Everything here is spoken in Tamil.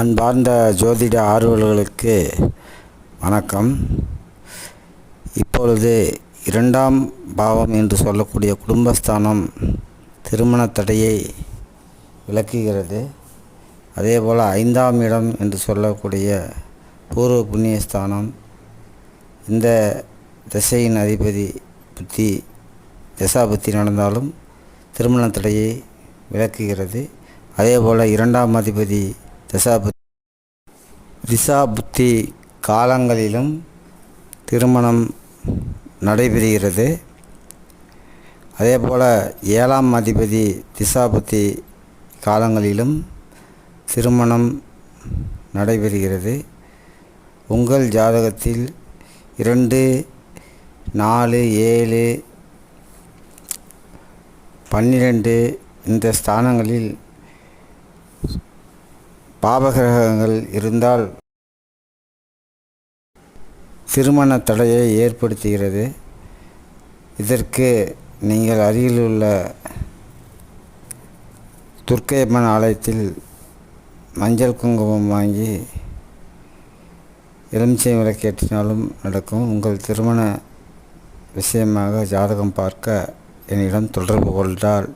அன்பார்ந்த ஜோதிட ஆர்வலர்களுக்கு வணக்கம். இப்பொழுது இரண்டாம் பாவம் என்று சொல்லக்கூடிய குடும்பஸ்தானம் திருமண தடையை விளக்குகிறது. அதேபோல் ஐந்தாம் இடம் என்று சொல்லக்கூடிய பூர்வ புண்ணியஸ்தானம். இந்த திசையின் அதிபதி புத்தி தசாபுத்தி நடந்தாலும் திருமண தடையை விளக்குகிறது. அதேபோல் இரண்டாம் அதிபதி தசாபுத்தி திசா புத்தி காலங்களிலும் திருமணம் நடைபெறுகிறது. அதே போல் ஏழாம் அதிபதி திசாபுத்தி காலங்களிலும் திருமணம் நடைபெறுகிறது. உங்கள் ஜாதகத்தில் இரண்டு நாலு ஏழு பன்னிரெண்டு இந்த ஸ்தானங்களில் பாபகிரகங்கள் இருந்தால் திருமண தடையை ஏற்படுத்துகிறது. இதற்கு நீங்கள் அருகிலுள்ள துர்க்கையம்மன் ஆலயத்தில் மஞ்சள் குங்குமம் வாங்கி எலுமிச்சை விளக்கேற்றினாலும் நடக்கும். உங்கள் திருமண விஷயமாக ஜாதகம் பார்க்க என்னிடம் தொடர்பு கொண்டால்